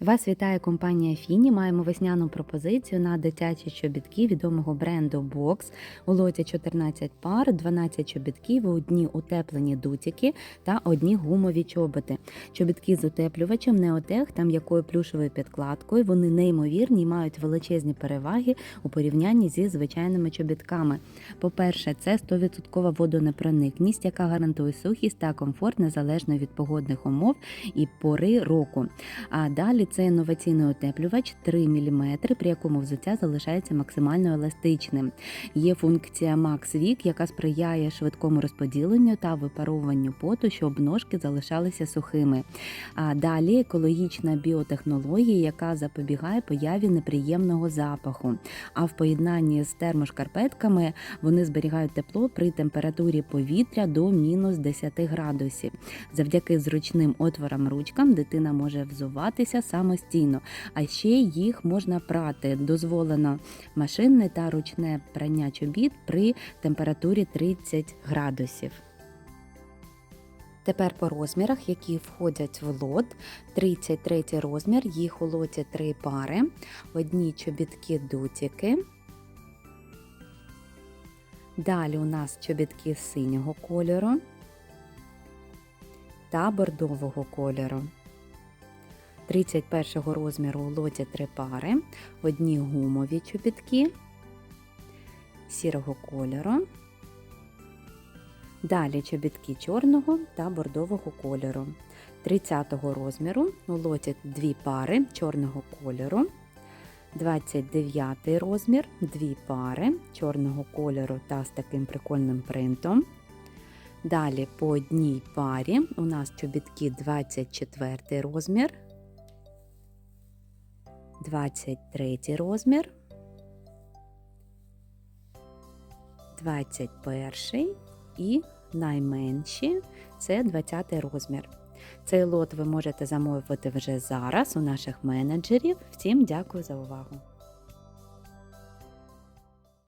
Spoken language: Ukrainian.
Вас вітає компанія Фіні. Маємо весняну пропозицію на дитячі чобітки відомого бренду Box у лоті 14 пар, 12 чобітків, одні утеплені дутики та одні гумові чоботи. Чобітки з утеплювачем Неотех та м'якою плюшевою підкладкою. Вони неймовірні і мають величезні переваги у порівнянні зі звичайними чобітками. По-перше, це 100% водонепроникність, яка гарантує сухість та комфорт незалежно від погодних умов і пори року. А далі це інноваційний утеплювач 3 мм, при якому взуття залишається максимально еластичним. Є функція Max Wick, яка сприяє швидкому розподіленню та випаровуванню поту, щоб ножки залишалися сухими. А далі екологічна біотехнологія, яка запобігає появі неприємного запаху. А в поєднанні з термошкарпетками вони зберігають тепло при температурі повітря до мінус 10 градусів. Завдяки зручним отворам ручкам дитина може взуватися самостійно, а ще їх можна прати. Дозволено машинне та ручне прання чобіт при температурі 30 градусів. Тепер по розмірах, які входять в лот. 33 розмір, їх у лоті 3 пари, одні чобітки дутики. Далі у нас чобітки синього кольору та бордового кольору. 31 розміру у лоті 3 пари, одні гумові чобітки сірого кольору. Далі чобітки чорного та бордового кольору. 30 розміру у лоті 2 пари чорного кольору. 29 розмір, 2 пари чорного кольору та з таким прикольним принтом. Далі по одній парі у нас чобітки 24 розмір, 23 розмір, 21 і найменші це 20 розмір. Цей лот ви можете замовити вже зараз у наших менеджерів. Всім дякую за увагу!